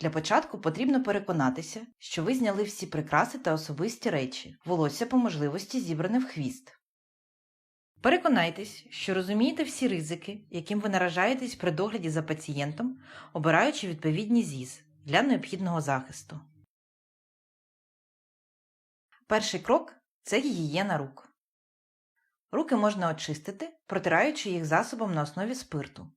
Для початку потрібно переконатися, що ви зняли всі прикраси та особисті речі, волосся по можливості зібране в хвіст. Переконайтесь, що розумієте всі ризики, яким ви наражаєтесь при догляді за пацієнтом, обираючи відповідні ЗІЗ для необхідного захисту. Перший крок це гігієна рук. Руки можна очистити, протираючи їх засобом на основі спирту.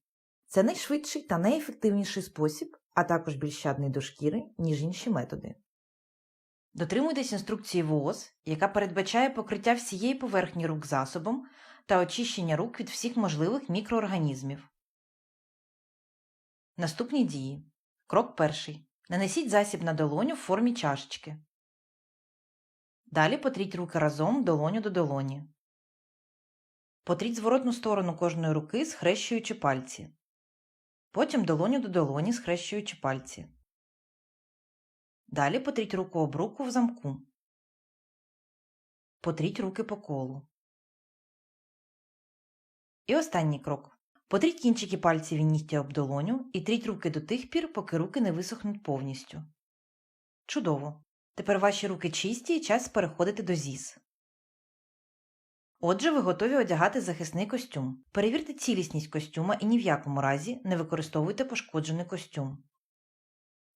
Це найшвидший та найефективніший спосіб, а також більш щадний до шкіри, ніж інші методи. Дотримуйтесь інструкції ВООЗ, яка передбачає покриття всієї поверхні рук засобом та очищення рук від всіх можливих мікроорганізмів. Наступні дії. Крок перший. Нанесіть засіб на долоню в формі чашечки. Далі потріть руки разом долоню до долоні. Потріть зворотну сторону кожної руки, схрещуючи пальці. Потім долоню до долоні, схрещуючи пальці. Далі потріть руку об руку в замку. Потріть руки по колу. І останній крок. Потріть кінчики пальців і нігтя об долоню і тріть руки до тих пір, поки руки не висохнуть повністю. Чудово! Тепер ваші руки чисті і час переходити до ЗІС. Отже, ви готові одягати захисний костюм. Перевірте цілісність костюма і ні в якому разі не використовуйте пошкоджений костюм.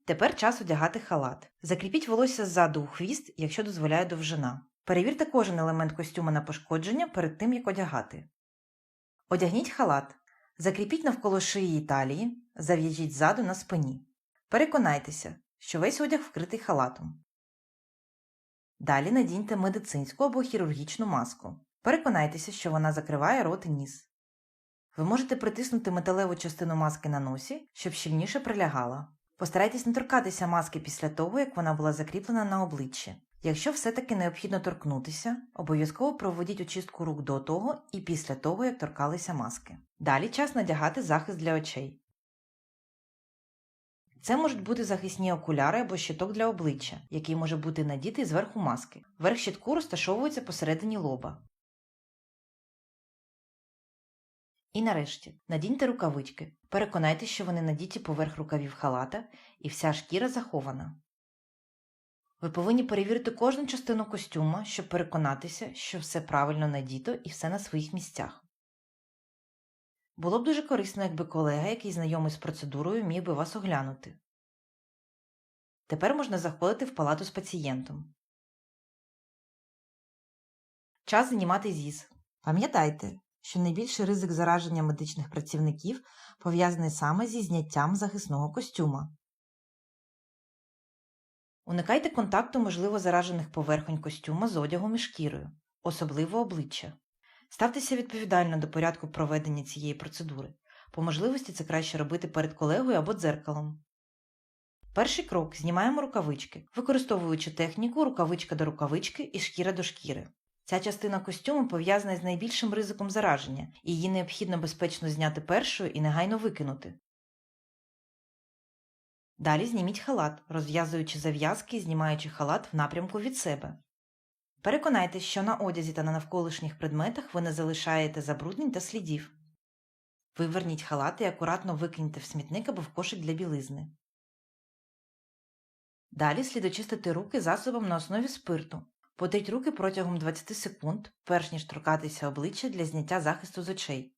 Тепер час одягати халат. Закріпіть волосся ззаду у хвіст, якщо дозволяє довжина. Перевірте кожен елемент костюма на пошкодження перед тим, як одягати. Одягніть халат. Закріпіть навколо шиї і талії, зав'яжіть ззаду на спині. Переконайтеся, що весь одяг вкритий халатом. Далі надіньте медицинську або хірургічну маску. Переконайтеся, що вона закриває рот і ніс. Ви можете притиснути металеву частину маски на носі, щоб щільніше прилягала. Постарайтесь не торкатися маски після того, як вона була закріплена на обличчі. Якщо все-таки необхідно торкнутися, обов'язково проведіть очистку рук до того і після того, як торкалися маски. Далі час надягати захист для очей. Це можуть бути захисні окуляри або щиток для обличчя, який може бути надітий зверху маски. Верх щитку розташовується посередині лоба. І нарешті надіньте рукавички. Переконайтеся, що вони надіті поверх рукавів халата і вся шкіра захована. Ви повинні перевірити кожну частину костюма, щоб переконатися, що все правильно надіто і все на своїх місцях. Було б дуже корисно, якби колега, який знайомий з процедурою, міг би вас оглянути. Тепер можна заходити в палату з пацієнтом. Час знімати ЗІЗ. Пам'ятайте, що найбільший ризик зараження медичних працівників пов'язаний саме зі зняттям захисного костюма. Уникайте контакту можливо заражених поверхонь костюма з одягом і шкірою, особливо обличчя. Ставтеся відповідально до порядку проведення цієї процедури. По можливості це краще робити перед колегою або дзеркалом. Перший крок знімаємо рукавички, використовуючи техніку рукавичка до рукавички і шкіра до шкіри. Ця частина костюму пов'язана з найбільшим ризиком зараження, і її необхідно безпечно зняти першою і негайно викинути. Далі зніміть халат, розв'язуючи зав'язки і знімаючи халат в напрямку від себе. Переконайтесь, що на одязі та на навколишніх предметах ви не залишаєте забруднень та слідів. Виверніть халат і акуратно викиньте в смітник або в кошик для білизни. Далі слід очистити руки засобом на основі спирту. Потріть руки протягом 20 секунд, перш ніж торкатися обличчя для зняття захисту з очей.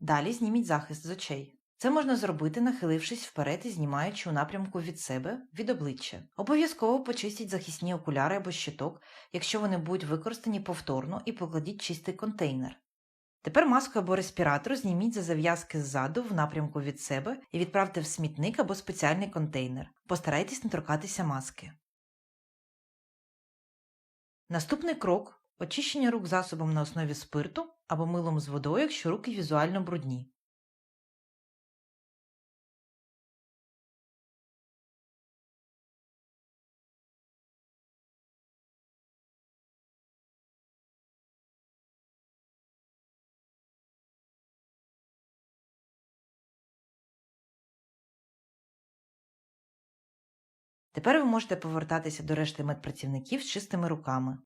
Далі зніміть захист з очей. Це можна зробити, нахилившись вперед і знімаючи у напрямку від себе від обличчя. Обов'язково почистіть захисні окуляри або щиток, якщо вони будуть використані повторно, і покладіть чистий контейнер. Тепер маску або респіратор зніміть за зав'язки ззаду в напрямку від себе і відправте в смітник або спеціальний контейнер. Постарайтесь не торкатися маски. Наступний крок очищення рук засобом на основі спирту або милом з водою, якщо руки візуально брудні. Тепер ви можете повертатися до решти медпрацівників з чистими руками.